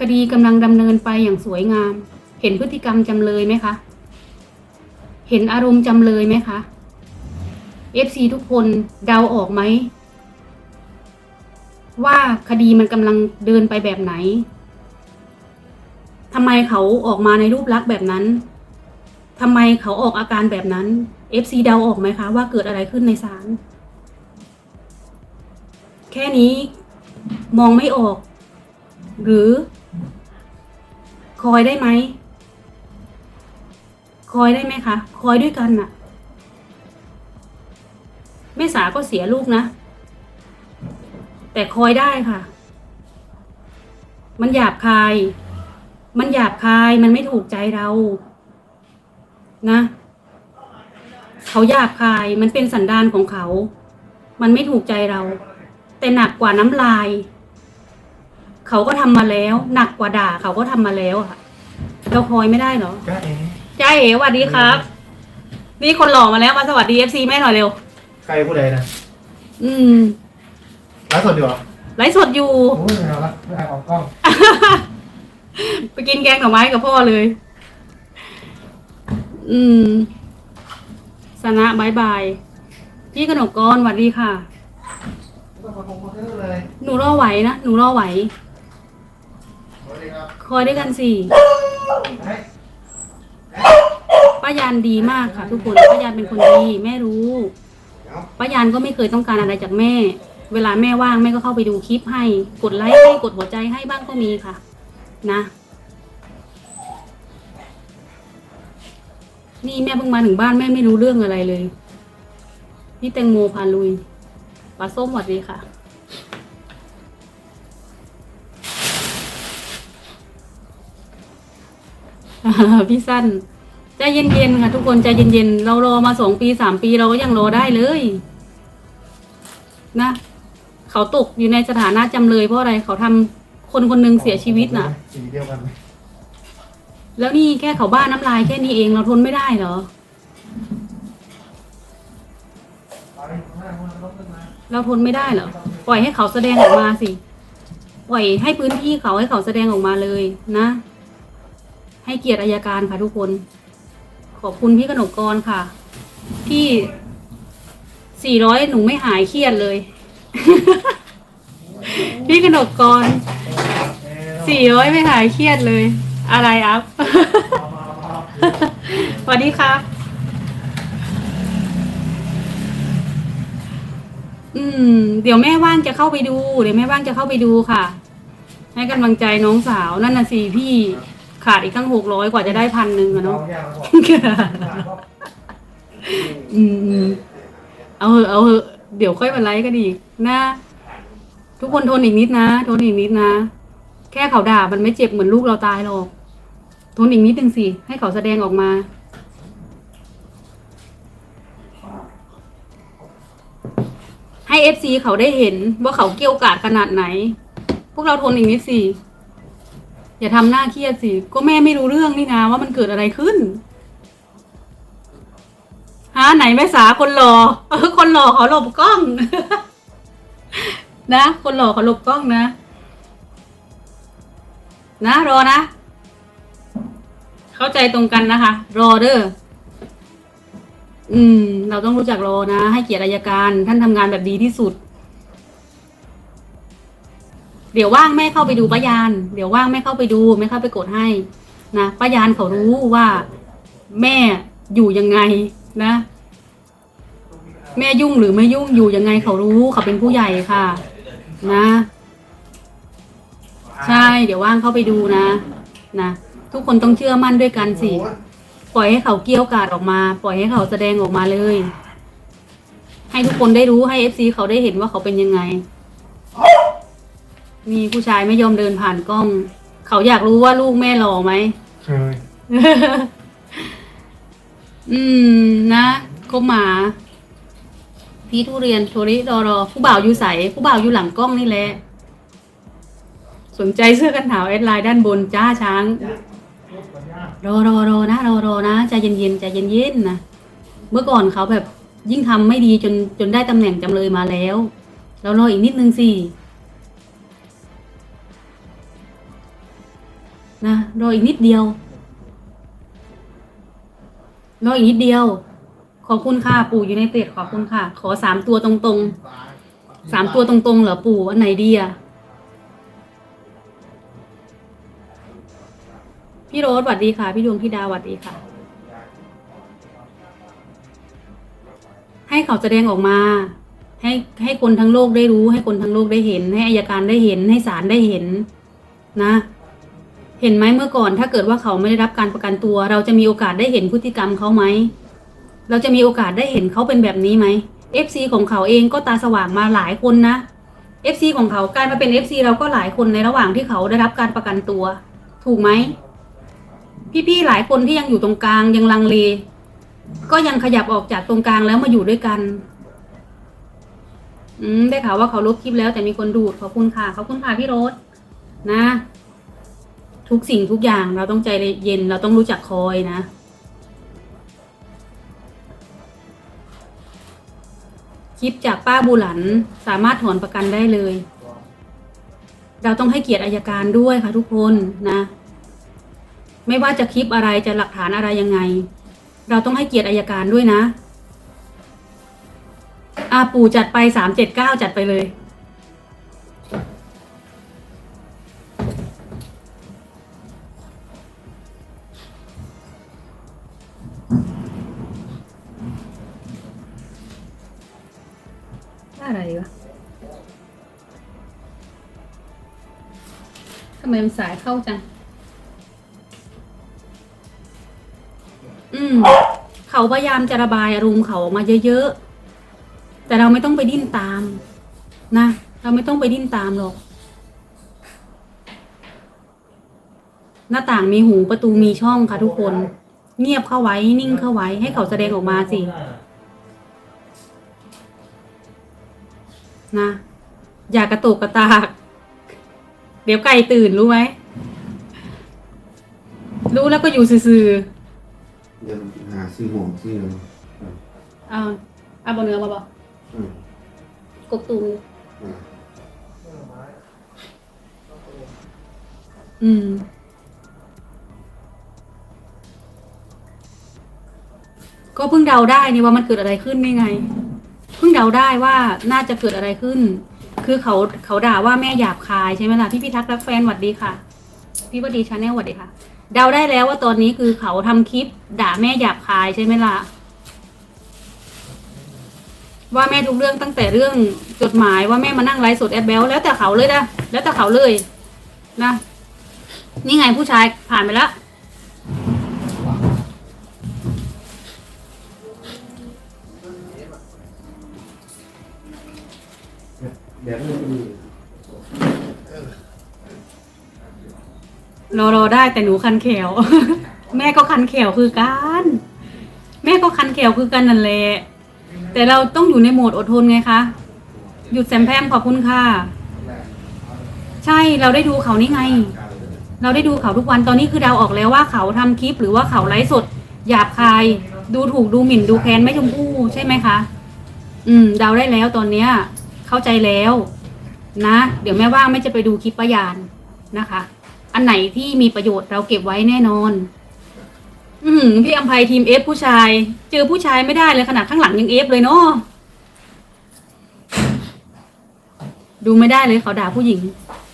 คดีกำลังดำเนินไปอย่างสวยงาม เห็นพฤติกรรมจำเลยไหมคะ เห็นอารมณ์จำเลยไหมคะ FC ทุกคนเดาออกไหม ว่าคดีมันกำลังเดินไปแบบไหนทำไมเขาออกมาในรูปลักษณ์แบบนั้นทำไมเขาออกอาการแบบนั้น FC เดาออกไหมคะ ว่าเกิดอะไรขึ้นในศาลแค่นี้มองไม่ออก หรือ คอยได้ไหม คอยได้ไหมคะ คอยด้วยกันน่ะ แม่สาก็เสียลูกนะ แต่คอยได้ค่ะ มันหยาบคาย มันหยาบคาย มันไม่ถูกใจเรา นะ เขาหยาบคาย มันเป็นสันดานของเขา มันไม่ถูกใจเรา แต่หนักกว่าน้ำลาย เขาก็ทำมาแล้ว หนักกว่าด่าเขาก็ทำมาแล้วอะเราคอยไม่ได้เหรอจ้าเอ๋จ้าเอ๋สวัสดีครับ นี่คนหล่อมาแล้วมาสวัสดีเอฟซีแม่หน่อยเร็ว ใครผู้ใดนะอืมไลฟ์สดอยู่เหรอไลฟ์สดอยู่ โอ้ยเอาละไม่เอาออกกล้องไปกินแกงหน่อไม้กับพ่อเลย อืม สนะบายบาย พี่กนกกรสวัสดีค่ะต้องมาคงมาซื้อเลย หนูรอไหวนะ หนูรอไหวสวัสดี คอยด้วยกันสิเฮ้ยป้ายานดีมากค่ะ ทุกคนป้ายานเป็นคนดีแม่รู้ป้ายานก็ไม่เคยต้องการอะไรจากแม่ เวลาแม่ว่างแม่ก็เข้าไปดูคลิปให้ กดไลค์ให้กดหัวใจให้บ้างก็มีค่ะ นะ นี่แม่เพิ่งมาถึงบ้านแม่ไม่รู้เรื่องอะไรเลยพี่แตงโมพาลุยปลาส้มสวัสดีค่ะ พี่สั้นใจเย็นๆค่ะ ทุกคนใจเย็นๆเรารอมาสองปีสามปีเราก็ยังรอได้เลย นะ เขาตกอยู่ในสถานะจำเลยเพราะอะไรเขาทำคนคนหนึ่งเสียชีวิตน่ะ สีเดียวกันไหมแล้วนี่แค่เขาบ้าน้ำลายแค่นี้เองเราทนไม่ได้เหรอ เอาเลยข้างหน้าข้างหน้ารถขึ้นมาเราทนไม่ได้เหรอ ปล่อยให้เขาแสดงออกมาสิ ปล่อยให้พื้นที่เขาให้เขาแสดงออกมาเลยนะ ให้เกียรติอายการค่ะทุกคน ขอบคุณพี่กนกกรค่ะ ที่สี่ร้อยหนูไม่หายเครียดเลย พี่กนกกรสี่ร้อยไม่หายเครียดเลย อะไรอัพสวัสดีค่ะ อืม เดี๋ยวแม่ว่างจะเข้าไปดู เดี๋ยวแม่ว่างจะเข้าไปดูค่ะ ให้กำลังใจน้องสาวนั่นน่ะสิพี่ ขาดอีกตั้งหกร้อยกว่าจะได้พันหนึ่งอะเอาเนาะอย่างละบอกอืมเอาเหอะเอาเหอะเดี๋ยวค่อยมาไลฟ์กันอีกนะทุกคนทนอีกนิดนะทนอีกนิดนะ แค่เขาด่ามันไม่เจ็บเหมือนลูกเราตายหรอกทนอีกนิดนึงสิ ให้เขาแสดงออกมาให้เอฟซีเขาได้เห็นว่าเขาเกี่ยวกาดขนาดไหน พวกเราทนอีกนิดสิ อย่าทำหน้าเครียดสิ ก็แม่ไม่รู้เรื่องนี่นะว่ามันเกิดอะไรขึ้นฮะไหนแม่สาคนหล่อเออคนหล่อเขาหลบกล้อง นะ คนหล่อเขาหลบกล้องนะ นะ รอนะ เข้าใจตรงกันนะคะ รอเด้ออืม เราต้องรู้จักรอนะ ให้เกียรติอายการ ท่านทำงานแบบดีที่สุด เดี๋ยวว่างแม่เข้าไปดูป้ายาน เดี๋ยวว่างแม่เข้าไปดูแม่เข้าไปกดให้นะป้ายานเขารู้ว่าแม่อยู่ยังไงนะ แม่ยุ่งหรือไม่ยุ่งอยู่ยังไงเขารู้เขาเป็นผู้ใหญ่ค่ะ นะ ใช่ เดี๋ยวว่างเข้าไปดูนะ นะทุกคนต้องเชื่อมั่นด้วยกันสิปล่อยให้เขาเกี้ยวกาดออกมา ปล่อยให้เขาแสดงออกมาเลย ให้ทุกคนได้รู้ให้เอฟซีเขาได้เห็นว่าเขาเป็นยังไง มีผู้ชายไม่ยอมเดินผ่านกล้อง เขาอยากรู้ว่าลูกแม่หล่อไหมเคยอืมนะคบหมาพี่ทุเรียนโทริรอรอ ผู้บ่าวอยู่ใส ผู้บ่าวอยู่หลังกล้องนี่แหละ สนใจเสื้อกันหนาวแอดไลน์ด้านบนจ้าช้างรถก่อนย่างรอรอรอนะรอรอนะใจเย็นๆใจเย็นๆนะเมื่อก่อนเขาแบบยิ่งทำไม่ดีจนจนได้ตำแหน่งจำเลยมาแล้ว เรารออีกนิดนึงสิ นะรออีกนิดเดียวรออีกนิดเดียว ขอบคุณค่ะ ปู่อยู่ในเตดขอบคุณค่ะ ขอสามตัวตรงๆสามตัวตรงๆเหรอปู่อันไหนดีอะพี่โรสสวัสดีค่ะ พี่ดวงพี่ดาวสวัสดีค่ะ ให้เขาแสดงออกมา ให้ให้คนทั้งโลกได้รู้ ให้คนทั้งโลกได้เห็น ให้อายการได้เห็น ให้ศาลได้เห็นนะ เห็นไหมเมื่อก่อนถ้าเกิดว่าเขาไม่ได้รับการประกันตัว เราจะมีโอกาสได้เห็นพฤติกรรมเขาไหม เราจะมีโอกาสได้เห็นเขาเป็นแบบนี้ไหม FC ของเขาเองก็ตาสว่างมาหลายคนนะ FC ของเขากลายมาเป็น FC เราก็หลายคนในระหว่างที่เขาได้รับการประกันตัว ถูกไหมพี่ๆหลายคนที่ยังอยู่ตรงกลางยังลังเลก็ยังขยับออกจากตรงกลางแล้วมาอยู่ด้วยกัน อืมได้ข่าวว่าเขาลบคลิปแล้วแต่มีคนดูดขอบคุณค่ะขอบคุณค่ะพี่โรสนะ ทุกสิ่งทุกอย่างเราต้องใจเย็นเราต้องรู้จักคอยนะ คลิปจากป้าบูหลันสามารถถอนประกันได้เลย เราต้องให้เกียรติอายการด้วยค่ะทุกคนนะ ไม่ว่าจะคลิปอะไรจะหลักฐานอะไรยังไง เราต้องให้เกียรติอายการด้วยนะอาปู่จัดไปสามเจ็ดเก้าจัดไปเลย อะไรวะทำไมมันสายเข้าจัง อืม เขาพยายามจะระบายอารมณ์เขาออกมาเยอะๆ แต่เราไม่ต้องไปดิ้นตาม นะ เราไม่ต้องไปดิ้นตามหรอก หน้าต่างมีหูประตูมีช่องค่ะทุกคน เงียบเข้าไว้นิ่งเข้าไว้ให้เขาแสดงออกมาสิ นะ อย่ากระตุกกระตาก เดี๋ยวไก่ตื่นรู้ไหม รู้แล้วก็อยู่ซื่อเดี๋ยวหาซื้อห่วงซื้ออะไรๆเอาเอาบนเนื้อมาบอกอืมกบตูมอ่าอืม ก็เพิ่งเดาได้นี่ว่ามันเกิดอะไรขึ้นได้ไง เพิ่งเดาได้ว่าน่าจะเกิดอะไรขึ้น คือเขาเขาด่าว่าแม่หยาบคายใช่ไหมล่ะพี่พิทักษ์รักแฟนหวัดดีค่ะ พี่วดีชาแนลหวัดดีค่ะ เดาได้แล้วว่าตอนนี้คือเขาทำคลิปด่าแม่หยาบคายใช่ไหมล่ะว่าแม่ทุกเรื่องตั้งแต่เรื่องจดหมายว่าแม่มานั่งไลฟ์สดแอดเบลแล้วแต่เขาเลยนะแล้วแต่เขาเลยนะนี่ไงผู้ชายผ่านไปแล้ว แบบนี้มีรอรอได้แต่หนูคันแขว แม่ก็คันแขวคือกัน แม่ก็คันแขวคือกันนั่นแหละแต่เราต้องอยู่ในโหมดอดทนไงคะหยุดแซมแพมขอบคุณค่ะ ใช่เราได้ดูเขานี่ไง เราได้ดูเขาทุกวันตอนนี้คือดาวออกแล้วว่าเขาทำคลิป หรือว่าเขาไลฟ์สดหยาบคาย ดูถูกดูหมิ่นดูแค้นไม่ชมพู่ใช่ไหมคะ อืม ดาวได้แล้วตอนเนี้ย เข้าใจแล้วนะ เดี๋ยวแม่ว่างไม่จะไปดูคลิปประยานนะคะ อันไหนที่มีประโยชน์เราเก็บไว้แน่นอน อืมพี่อัมภัยทีมเอฟผู้ชาย เจอผู้ชายไม่ได้เลยขนาดข้างหลังยังเอฟเลยเนาะดูไม่ได้เลยเขาด่าผู้หญิง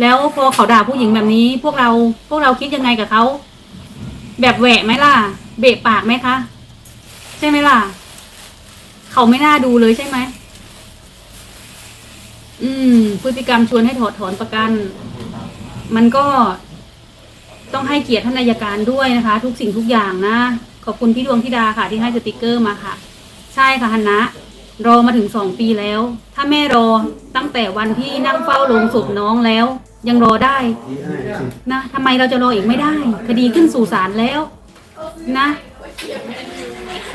แล้วพอเขาด่าผู้หญิงแบบนี้ พวกเราพวกเราคิดยังไงกับเขาแบบแหวะไหมล่ะ เบะปากไหมคะ ใช่ไหมล่ะ เขาไม่น่าดูเลยใช่ไหม อืม พฤติกรรมชวนให้ถอดถอนประกัน มันก็ต้องให้เกียรติท่านอายการด้วยนะคะ ทุกสิ่งทุกอย่างนะ ขอบคุณพี่ดวงธิดาค่ะ ที่ให้สติกเกอร์มาค่ะ ใช่ค่ะฮันนะ รอมาถึงสองปีแล้ว ถ้าแม่รอตั้งแต่วันที่นั่งเฝ้าโรงศพน้องแล้ว ยังรอได้ นะทำไมเราจะรออีกไม่ได้ คดีขึ้นสู่ศาลแล้ว นะ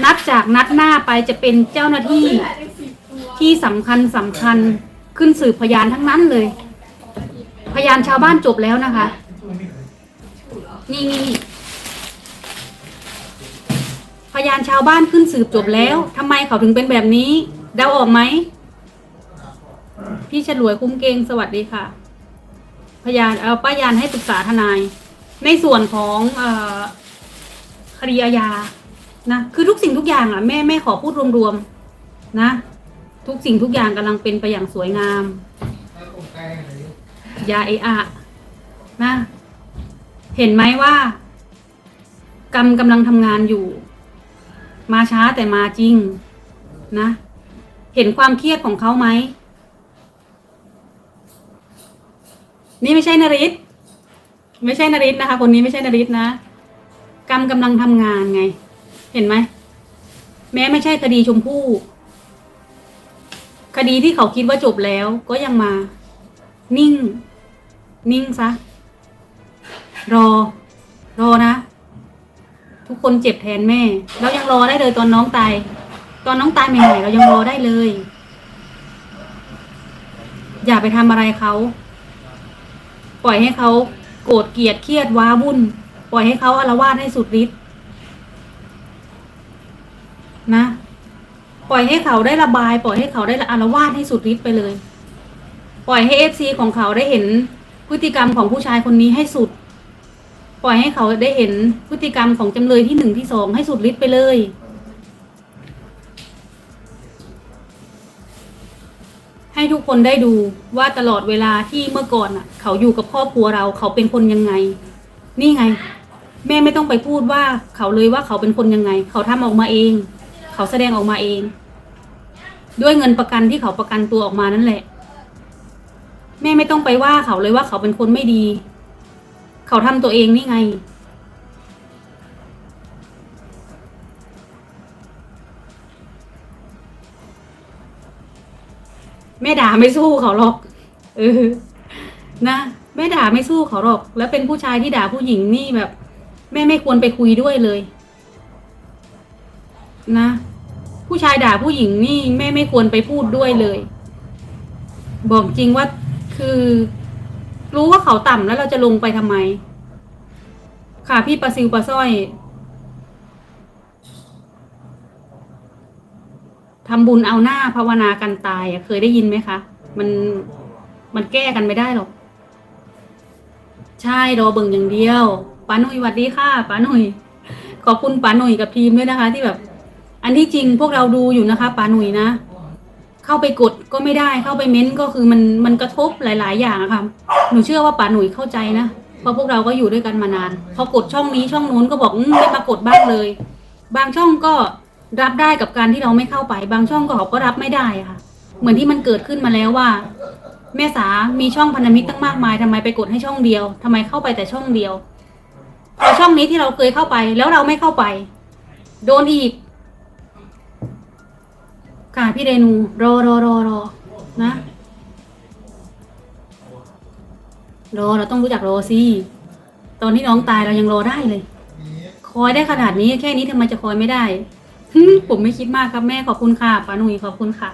นับจากนัดหน้าไปจะเป็นเจ้าหน้าที่ที่สำคัญสำคัญ ขึ้นสืบพยานทั้งนั้นเลย พยานชาวบ้านจบแล้วนะคะ นี่นี่นี่พยานชาวบ้านขึ้นสืบจบแล้วทำไมเขาถึงเป็นแบบนี้เดาออกไหม พี่ฉลวยคุ้มเกงสวัสดีค่ะ พยานเอาป้ายานให้ปรึกษาทนาย ในส่วนของอคดีอาญานะคือทุกสิ่งทุกอย่างอะแม่แม่ขอพูดรวมๆนะ ทุกสิ่งทุกอย่างกำลังเป็นไปอย่างสวยงาม อย่าเอะอะนะเห็นไหมว่ากรรมกำลังทำงานอยู่ มาช้าแต่มาจริง นะ เห็นความเครียดของเขาไหม นี่ไม่ใช่นริศไม่ใช่นริศนะคะ คนนี้ไม่ใช่นริศนะ กรรมกำลังทำงานไง เห็นไหม แม้ไม่ใช่คดีชมพู่ คดีที่เขาคิดว่าจบแล้วก็ยังมา นิ่ง นิ่งซะ รอ รอนะ ทุกคนเจ็บแทนแม่ เรายังรอได้เลยตอนน้องตาย ตอนน้องตายใหม่ๆเรายังรอได้เลย อย่าไปทำอะไรเขา ปล่อยให้เขาโกรธเกลียดเครียดว้าวุ่น ปล่อยให้เขาอาละวาดให้สุดฤทธิ์นะ ปล่อยให้เขาได้ระบาย ปล่อยให้เขาได้อาละวาดให้สุดฤทธิ์ไปเลย ปล่อยให้เอฟซีของเขาได้เห็นพฤติกรรมของผู้ชายคนนี้ให้สุด ปล่อยให้เขาได้เห็นพฤติกรรมของจำเลยที่หนึ่งที่สองให้สุดฤทธิ์ไปเลย ให้ทุกคนได้ดูว่าตลอดเวลาที่เมื่อก่อนอะ เขาอยู่กับครอบครัวเราเขาเป็นคนยังไง นี่ไง แม่ไม่ต้องไปพูดว่าเขาเลยว่าเขาเป็นคนยังไง เขาทำออกมาเอง เขาแสดงออกมาเอง ด้วยเงินประกันที่เขาประกันตัวออกมานั่นแหละ แม่ไม่ต้องไปว่าเขาเลยว่าเขาเป็นคนไม่ดี เขาทำตัวเองนี่ไง แม่ด่าไม่สู้เขาหรอก เออ นะแม่ด่าไม่สู้เขาหรอก แล้วเป็นผู้ชายที่ด่าผู้หญิงนี่แบบ แม่ไม่ควรไปคุยด้วยเลย นะ ผู้ชายด่าผู้หญิงนี่แม่ไม่ควรไปพูดด้วยเลย บอกจริงว่าคือ รู้ว่าเขาต่ำแล้วเราจะลงไปทำไม ค่ะพี่ปลาซิวปลาสร้อยทำบุญเอาหน้าภาวนากันตายอะเคยได้ยินไหมคะ มันมันแก้กันไม่ได้หรอก ใช่รอเบิ่งอย่างเดียวป้าหนุ่ยหวัดดีค่ะป้าหนุ่ยขอบคุณป้าหนุ่ยกับทีมด้วยนะคะ ที่แบบ อันที่จริงพวกเราดูอยู่นะคะป้าหนุ่ยนะ เข้าไปกดก็ไม่ได้เข้าไปเม้นก็คือมันมันกระทบหลาย ๆ อย่างอะค่ะหนูเชื่อว่าป้าหนุ่ยเข้าใจนะเพราะพวกเราก็อยู่ด้วยกันมานานพอกดช่องนี้ช่องนู้นก็บอกอืมไม่มากดบ้างเลย บางช่องก็รับได้กับการที่เราไม่เข้าไป บางช่องก็เขาก็รับไม่ได้อะค่ะ เหมือนที่มันเกิดขึ้นมาแล้วว่า แม่สามีช่องพันธมิตรตั้งมากมายทำไมไปกดให้ช่องเดียวทำไมเข้าไปแต่ช่องเดียวพอช่องนี้ที่เราเคยเข้าไปแล้วเราไม่เข้าไป โดนอีก ค่ะพี่เรนูรอรอรอรอนะรอเราต้องรู้จักรอสิตอนที่น้องตายเรายังรอได้เลย คอยได้ขนาดนี้แค่นี้ทำไมจะคอยไม่ได้ผมไม่คิดมากครับแม่ขอบคุณค่ะป้าหนุ่ยขอบคุณค่ะ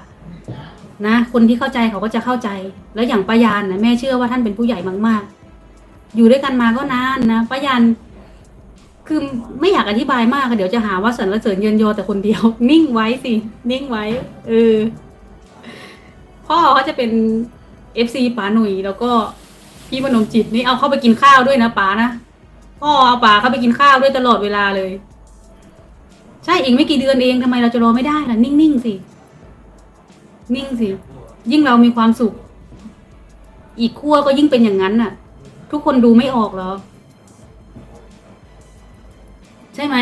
นะคนที่เข้าใจเขาก็จะเข้าใจ แล้วอย่างป้ายานนะแม่เชื่อว่าท่านเป็นผู้ใหญ่มากๆ อยู่ด้วยกันมาก็นานนะป้ายาน คือไม่อยากอธิบายมากอะเดี๋ยวจะหาว่าสรรเสริญเยินยอแต่คนเดียว นิ่งไว้สิ นิ่งไว้ เออ พ่อเขาจะเป็นเอฟซีป๋าหนุ่ยแล้วก็พี่มนมจิตนี่เอาเข้าไปกินข้าวด้วยนะป๋านะพ่อเอาป๋าเข้าไปกินข้าวด้วยตลอดเวลาเลย ใช่อีกไม่กี่เดือนเองทำไมเราจะรอไม่ได้ล่ะ นิ่งๆสิ นิ่งสิ ยิ่งเรามีความสุข อีกขั้วก็ยิ่งเป็นอย่างนั้นน่ะ ทุกคนดูไม่ออกเหรอ ใช่ไหม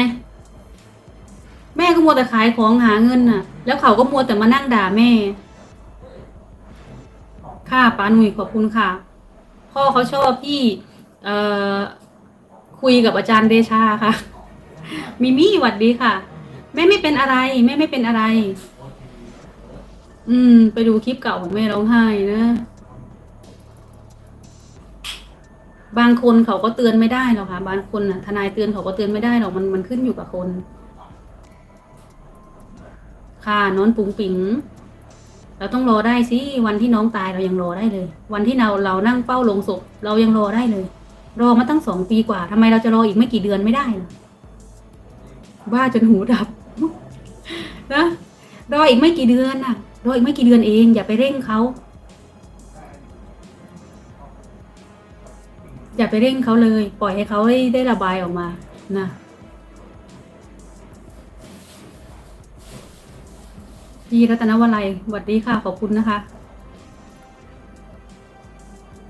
แม่ก็มัวแต่ขายของหาเงินน่ะ แล้วเขาก็มัวแต่มานั่งด่าแม่ ค่ะป้าหนุ่ยขอบคุณค่ะ พ่อเขาชอบที่เอ่อคุยกับอาจารย์เดชาค่ะ มิมี่หวัดดีค่ะ แม่ไม่เป็นอะไร แม่ไม่เป็นอะไร อืม ไปดูคลิปเก่าของแม่ร้องไห้นะ บางคนเขาก็เตือนไม่ได้หรอกค่ะ บางคนน่ะทนายเตือนเขาก็เตือนไม่ได้หรอกมันมันขึ้นอยู่กับคน ค่ะนอนปุ๋งปิงเราต้องรอได้สิวันที่น้องตายเรายังรอได้เลย วันที่เราเรานั่งเฝ้าลงศพเรายังรอได้เลย รอมาตั้งสองปีกว่าทำไมเราจะรออีกไม่กี่เดือนไม่ได้ล่ะบ้าจนหูดับนะรออีกไม่กี่เดือนน่ะ รออีกไม่กี่เดือนเอง อย่าไปเร่งเขา อย่าไปเร่งเขาเลย ปล่อยให้เขาได้ระบายออกมานะพี่รัตนวลัยสวัสดีค่ะ ขอบคุณนะคะ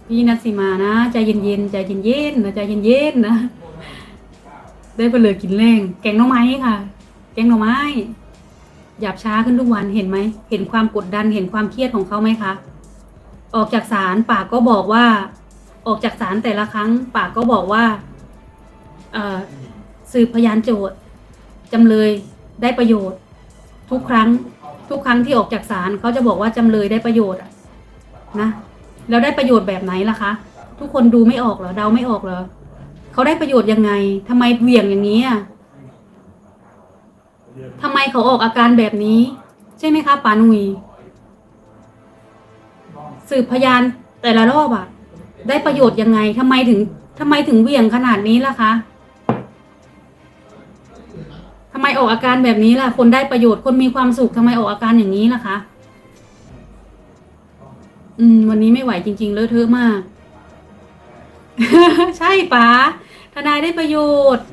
พี่นัทสิมานะ ใจเย็นๆ ใจเย็นๆนะใจเย็นๆนะ ได้ไปเลยกินแรงแกงหน่อไม้ค่ะ แกงหน่อไม้ หยาบช้าขึ้นทุกวันเห็นไหม เห็นความกดดัน เห็นความเครียดของเขาไหมคะ ออกจากศาลปากก็บอกว่า ออกจากศาลแต่ละครั้งปากก็บอกว่าสืบพยานโจทย์จำเลยได้ประโยชน์ ทุกครั้งทุกครั้งที่ออกจากศาลเขาจะบอกว่าจำเลยได้ประโยชน์นะแล้วได้ประโยชน์แบบไหนล่ะคะ ทุกคนดูไม่ออกเหรอเดาไม่ออกเหรอเขาได้ประโยชน์ยังไงทำไมเหวี่ยงอย่างนี้อะทำไมเขาออกอาการแบบนี้ ใช่ไหมคะปานุยสืบพยานแต่ละรอบอะ ได้ประโยชน์ยังไงทำไมถึงทำไมถึงเหวี่ยงขนาดนี้ล่ะคะทำไมออกอาการแบบนี้ล่ะ คนได้ประโยชน์คนมีความสุขทำไมออกอาการอย่างนี้ล่ะคะ อืม วันนี้ไม่ไหวจริง ๆ เลอะเทอะมาก ใช่ป๋าทนายได้ประโยชน์